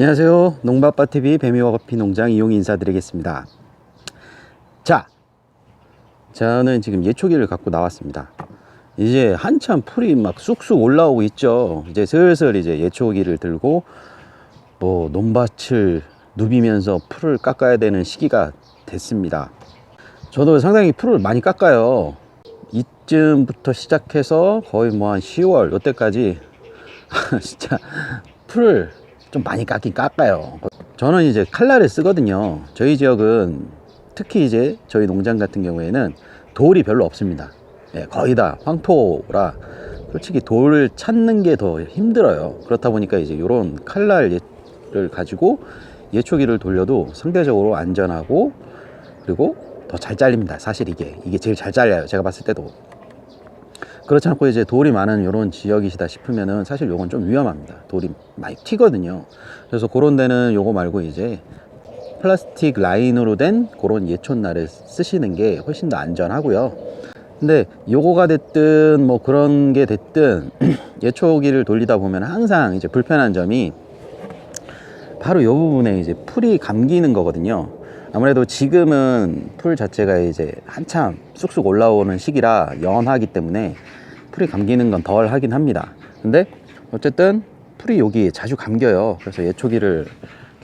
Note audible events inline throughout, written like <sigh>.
안녕하세요. 농밥바TV 배미와 커피 농장 이용 인사드리겠습니다. 자, 저는 지금 예초기를 갖고 나왔습니다. 이제 한참 풀이 막 쑥쑥 올라오고 있죠. 이제 슬슬 이제 예초기를 들고 뭐 논밭을 누비면서 풀을 깎아야 되는 시기가 됐습니다. 저도 상당히 풀을 많이 깎아요. 이쯤부터 시작해서 거의 뭐 한 10월 이때까지 <laughs> 진짜 풀을 좀 많이 깎긴 깎아요. 저는 이제 칼날을 쓰거든요. 저희 지역은 특히 이제 저희 농장 같은 경우에는 돌이 별로 없습니다. 예, 거의 다 황토라 솔직히 돌을 찾는 게 더 힘들어요. 그렇다 보니까 이제 이런 칼날을 가지고 예초기를 돌려도 상대적으로 안전하고 그리고 더 잘 잘립니다. 사실 이게 이게 제일 잘 잘려요. 제가 봤을 때도 그렇지 않고 이제 돌이 많은 이런 지역이시다 싶으면은 사실 요건 좀 위험합니다. 돌이 많이 튀거든요. 그래서 그런 데는 요거 말고 이제 플라스틱 라인으로 된 그런 예촌날을 쓰시는 게 훨씬 더 안전하고요. 근데 요거가 됐든 뭐 그런 게 됐든 <clears throat> 예초기를 돌리다 보면 항상 이제 불편한 점이 바로 요 부분에 이제 풀이 감기는 거거든요. 아무래도 지금은 풀 자체가 이제 한참 쑥쑥 올라오는 시기라 연하기 때문에 풀이 감기는 건 덜 하긴 합니다. 근데 어쨌든 풀이 여기 자주 감겨요. 그래서 예초기를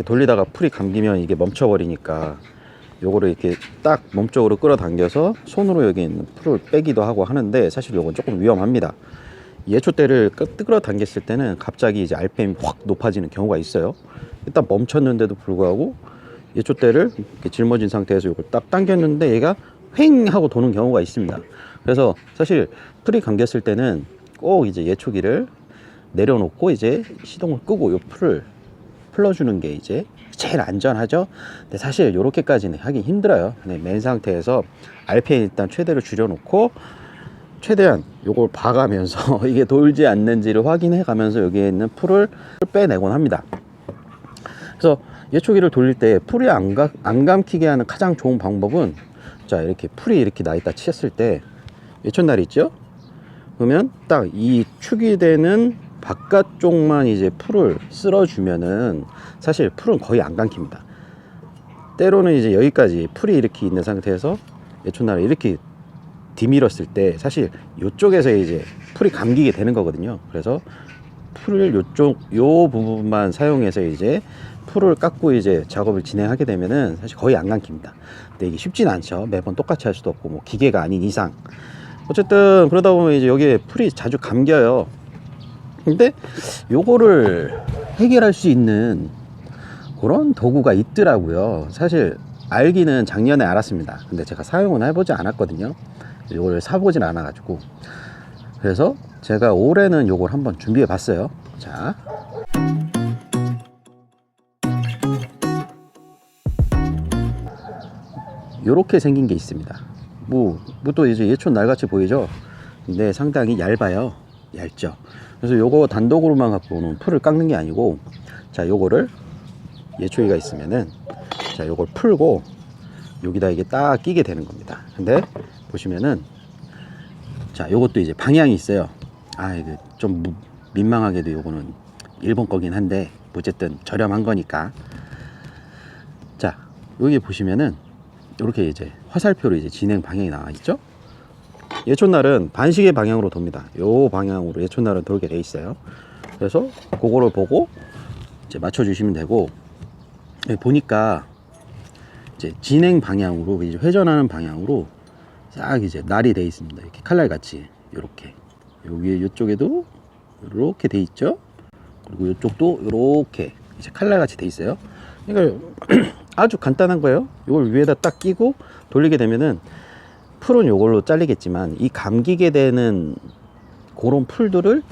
돌리다가 풀이 감기면 이게 멈춰버리니까 요거를 이렇게 딱 몸쪽으로 끌어당겨서 손으로 여기 있는 풀을 빼기도 하고 하는데 사실 요건 조금 위험합니다. 예초대를 끌어당겼을 때는 갑자기 이제 RPM이 확 높아지는 경우가 있어요. 일단 멈췄는데도 불구하고 예초대를 이렇게 짊어진 상태에서 이걸 딱 당겼는데 얘가 횡 하고 도는 경우가 있습니다. 그래서 사실 풀이 감겼을 때는 꼭 이제 예초기를 내려놓고 이제 시동을 끄고 요 풀을 풀어주는 게 이제 제일 안전하죠. 근데 사실 이렇게까지는 하기 힘들어요. 네, 맨 상태에서 RPM 일단 최대로 줄여놓고 최대한 요걸 봐가면서 <laughs> 이게 돌지 않는지를 확인해 가면서 여기에 있는 풀을 빼내곤 합니다. 그래서 예초기를 돌릴 때 풀이 안, 가, 안 감키게 하는 가장 좋은 방법은 자 이렇게 풀이 이렇게 나 있다 치셨을 때 예촌날이 있죠? 그러면 딱 이 축이 되는 바깥쪽만 이제 풀을 쓸어주면은 사실 풀은 거의 안 감깁니다. 때로는 이제 여기까지 풀이 이렇게 있는 상태에서 예촌날을 이렇게 뒤밀었을 때 사실 이쪽에서 이제 풀이 감기게 되는 거거든요. 그래서 풀을 요쪽 요 부분만 사용해서 이제 풀을 깎고 이제 작업을 진행하게 되면은 사실 거의 안 감깁니다. 근데 이게 쉽진 않죠. 매번 똑같이 할 수도 없고 뭐 기계가 아닌 이상. 어쨌든 그러다 보면 이제 여기에 풀이 자주 감겨요. 근데 요거를 해결할 수 있는 그런 도구가 있더라고요. 사실 알기는 작년에 알았습니다. 근데 제가 사용은 해보지 않았거든요. 요거를 사보진 않아가지고. 그래서 제가 올해는 요걸 한번 준비해 봤어요. 자. 요렇게 생긴 게 있습니다. 뭐, 뭐또 이제 예촌 날같이 보이죠? 근데 상당히 얇아요. 얇죠? 그래서 요거 단독으로만 갖고 오는 풀을 깎는 게 아니고, 자, 요거를 예초기가 있으면은, 자, 요걸 풀고, 여기다 이게 딱 끼게 되는 겁니다. 근데 보시면은, 자, 요것도 이제 방향이 있어요. 아, 이거 좀 무- 민망하게도 요거는 일본 거긴 한데, 어쨌든 저렴한 거니까. 자, 여기 보시면은, 이렇게 이제 화살표로 이제 진행 방향이 나와 있죠? 예촌날은 반시계 방향으로 돕니다. 요 방향으로 예촌날은 돌게 돼 있어요. 그래서 그거를 보고 이제 맞춰 주시면 되고 여기 보니까 이제 진행 방향으로 이제 회전하는 방향으로 싹 이제 날이 돼 있습니다. 이렇게 칼날 같이 이렇게 여기 이쪽에도 이렇게 돼 있죠. 그리고 이쪽도 이렇게 이제 칼날 같이 돼 있어요. 그러니까 <clears throat> 아주 간단한 거예요. 이걸 위에다 딱 끼고 돌리게 되면은 풀은 이걸로 잘리겠지만 이 감기게 되는 그런 풀들을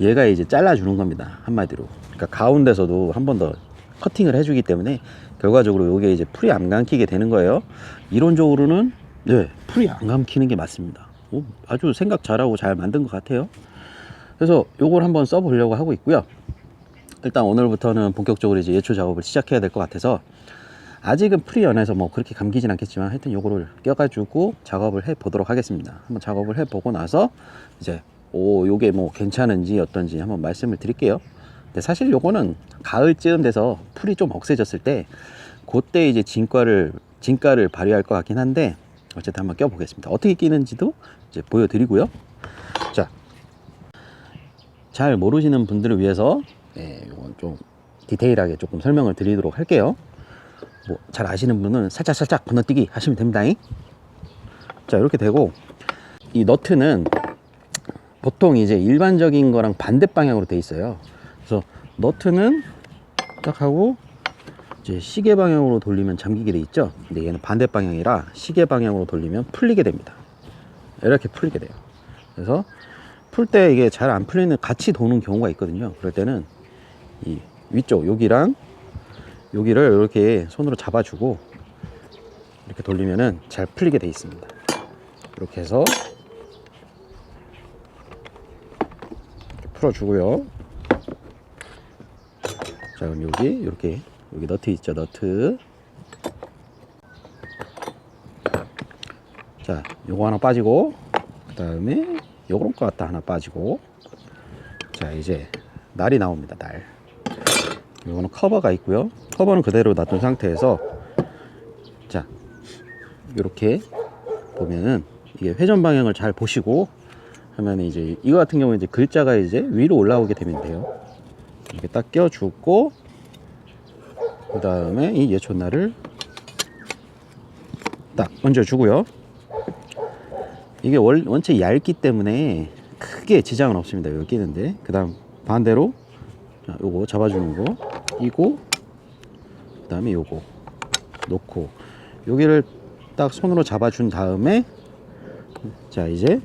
얘가 이제 잘라주는 겁니다. 한마디로. 그러니까 가운데서도 한 번 더 커팅을 해주기 때문에 결과적으로 이게 이제 풀이 안 감기게 되는 거예요. 이론적으로는 네 풀이 안 감기는 게 맞습니다. 오, 아주 생각 잘하고 잘 만든 것 같아요. 그래서 요걸 한번 써보려고 하고 있고요. 일단 오늘부터는 본격적으로 이제 예초 작업을 시작해야 될 것 같아서 아직은 풀이 연해서 뭐 그렇게 감기진 않겠지만 하여튼 요거를 껴가지고 작업을 해 보도록 하겠습니다. 한번 작업을 해 보고 나서 이제 오 요게 뭐 괜찮은지 어떤지 한번 말씀을 드릴게요. 근데 사실 요거는 가을쯤 돼서 풀이 좀 억세졌을 때 그때 이제 진가를 진가를 발휘할 것 같긴 한데 어쨌든 한번 껴보겠습니다. 어떻게 끼는지도 이제 보여드리고요. 자, 잘 모르시는 분들을 위해서 예, 요건 좀 디테일하게 조금 설명을 드리도록 할게요. 뭐 잘 아시는 분은 살짝 살짝 건너뛰기 하시면 됩니다. 자 이렇게 되고 이 너트는 보통 이제 일반적인 거랑 반대 방향으로 돼 있어요. 그래서 너트는 딱 하고 이제 시계 방향으로 돌리면 잠기게 돼 있죠. 근데 얘는 반대 방향이라 시계 방향으로 돌리면 풀리게 됩니다. 이렇게 풀리게 돼요. 그래서 풀 때 이게 잘 안 풀리는 같이 도는 경우가 있거든요. 그럴 때는 이 위쪽 여기랑 여기를 이렇게 손으로 잡아주고 이렇게 돌리면은 잘 풀리게 돼 있습니다. 이렇게 해서 이렇게 풀어주고요. 자 그럼 여기 이렇게 여기 너트 있죠 너트. 자 요거 하나 빠지고 그 다음에 요런 거 갖다 하나 빠지고 자 이제 날이 나옵니다 날. 이거는 커버가 있고요. 커버는 그대로 놔둔 상태에서 자 이렇게 보면은 이게 회전 방향을 잘 보시고 하면 이제 이거 같은 경우는 이제 글자가 이제 위로 올라오게 되면 돼요. 이렇게 딱 껴주고 그 다음에 이 예촌날을 딱 얹어주고요. 이게 원, 원체 얇기 때문에 크게 지장은 없습니다. 여기 끼는데. 그 다음 반대로 자, 요거 잡아주는 거. 끼고 그 다음에 요거 놓고 여기를 딱 손으로 잡아준 다음에 자 이제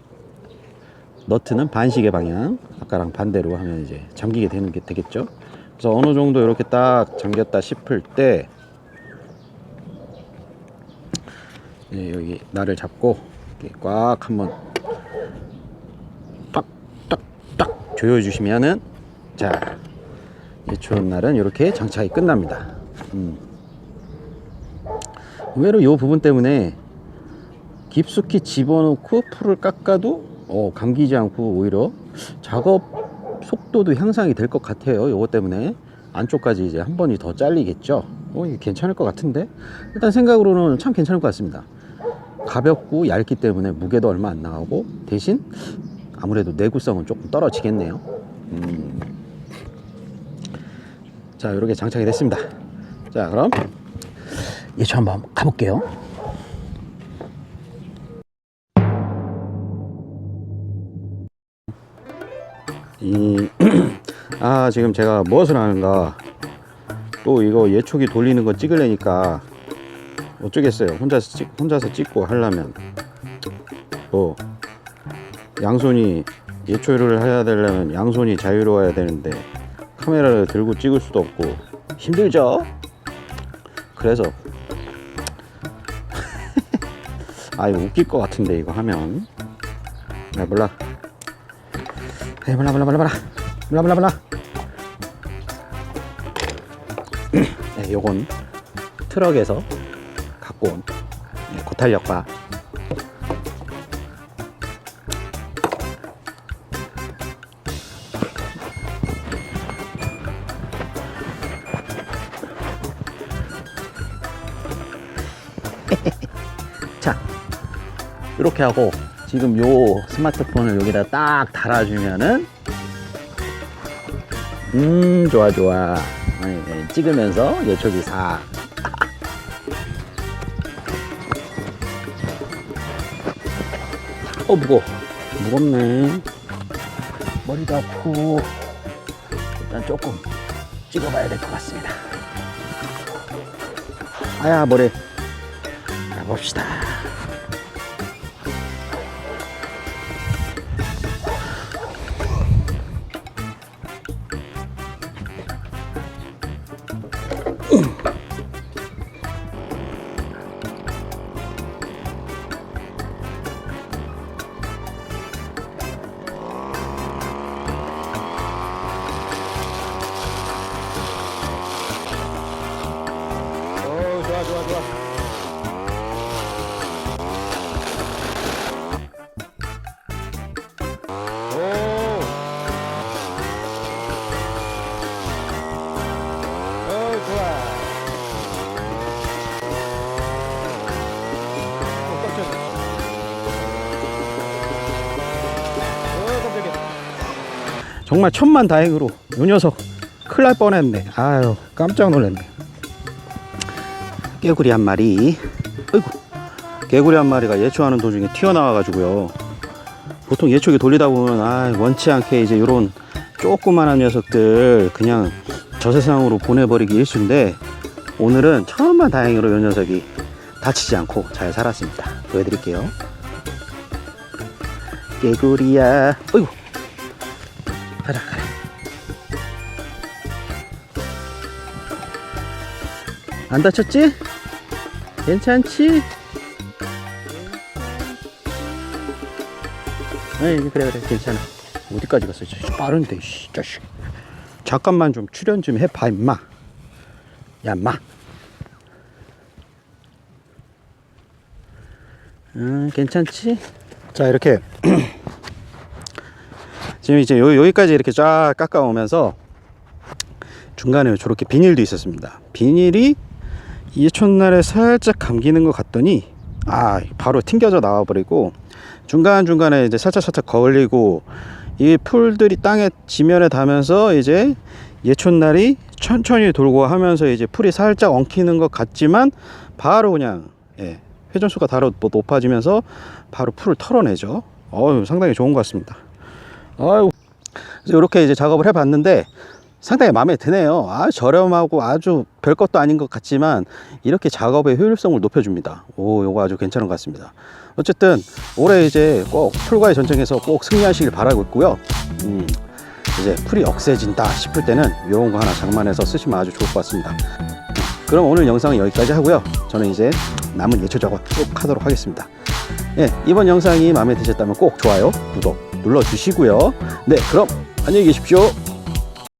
너트는 반시계 방향. 아까랑 반대로 하면 이제 잠기게 되는 게 되겠죠? 그래서 어느 정도 이렇게 딱 잠겼다 싶을 때 네, 여기 날을 잡고 이렇게 꽉 한번 딱딱딱 조여주시면은 자 예초원 날은 이렇게 장착이 끝납니다. 음. 의외로 이 부분 때문에 깊숙이 집어넣고 풀을 깎아도 어, 감기지 않고 오히려 작업 속도도 향상이 될 것 같아요. 이것 때문에 안쪽까지 이제 한 번이 더 잘리겠죠. 어, 괜찮을 것 같은데 일단 생각으로는 참 괜찮을 것 같습니다. 가볍고 얇기 때문에 무게도 얼마 안 나가고 대신 아무래도 내구성은 조금 떨어지겠네요. 음. 자 이렇게 장착이 됐습니다 자 그럼 예초 한번 가볼게요 이, <clears throat> 아 지금 제가 무엇을 하는가 또 이거 예초기 돌리는 거 찍으려니까 어쩌겠어요. 혼자서 찍, 혼자서 찍고 하려면. 뭐 양손이 예초를 해야 되려면 양손이 자유로워야 되는데 카메라를 들고 찍을 수도 없고. 힘들죠? 그래서. <laughs> 아 이거 웃길 것 같은데 이거 하면. 야 몰라. 에 몰라 몰라 몰라 몰라. 몰라 몰라 몰라. <clears throat> 네, 요건 트럭에서 갖고 온 네, 고탄력과 <laughs> 자 이렇게 하고 지금 요 스마트폰을 여기다 딱 달아주면은 음 좋아 좋아. 네, 네, 찍으면서 예초기 사 어, 무거워. 무겁네. 머리도 아프고, 일단 조금 찍어봐야 될 것 같습니다. 아야, 머리. 가봅시다. 정말 천만 다행으로 요 녀석 큰일 날 뻔했네. 아유 깜짝 놀랐네. 깨구리 한 마리. 어이구 개구리 한 마리가 예초하는 도중에 튀어나와 가지고요. 보통 예초기 돌리다 보면 아 원치 않게 이제 요런 조그만한 녀석들 그냥 저 세상으로 보내버리기 일쑤인데 오늘은 천만 다행으로 요 녀석이 다치지 않고 잘 살았습니다. 보여드릴게요. 개구리야. 어이구 가자 안 다쳤지? 괜찮지? 에이 그래 그래 괜찮아. 어디까지 갔어 저 빠른데 씨 자식. 잠깐만 좀 출연 좀 해봐 임마. 야 임마. 응 괜찮지? 자 이렇게 <clears throat> 지금 이제 요, 여기까지 이렇게 쫙 깎아오면서 중간에 저렇게 비닐도 있었습니다 비닐이 이 첫날에 살짝 감기는 것 같더니 아 바로 튕겨져 나와버리고 중간중간에 이제 살짝살짝 걸리고 이 풀들이 땅에 지면에 닿으면서 이제 예촌날이 천천히 돌고 하면서 이제 풀이 살짝 엉키는 것 같지만 바로 그냥 예, 회전수가 바로 뭐 높아지면서 바로 풀을 털어내죠. 어유 상당히 좋은 것 같습니다. 아유 이렇게 이제 작업을 해봤는데 상당히 마음에 드네요. 아 저렴하고 아주 별 것도 아닌 것 같지만 이렇게 작업의 효율성을 높여줍니다. 오 요거 아주 괜찮은 것 같습니다. 어쨌든 올해 이제 꼭 풀과의 전쟁에서 꼭 승리하시길 바라고 있고요. 음, 이제 풀이 억세진다 싶을 때는 이런 거 하나 장만해서 쓰시면 아주 좋을 것 같습니다. 그럼 오늘 영상은 여기까지 하고요. 저는 이제 남은 예초 작업 쭉 하도록 하겠습니다. 예, 이번 영상이 마음에 드셨다면 꼭 좋아요, 구독 눌러주시고요. 네, 그럼 안녕히 계십시오.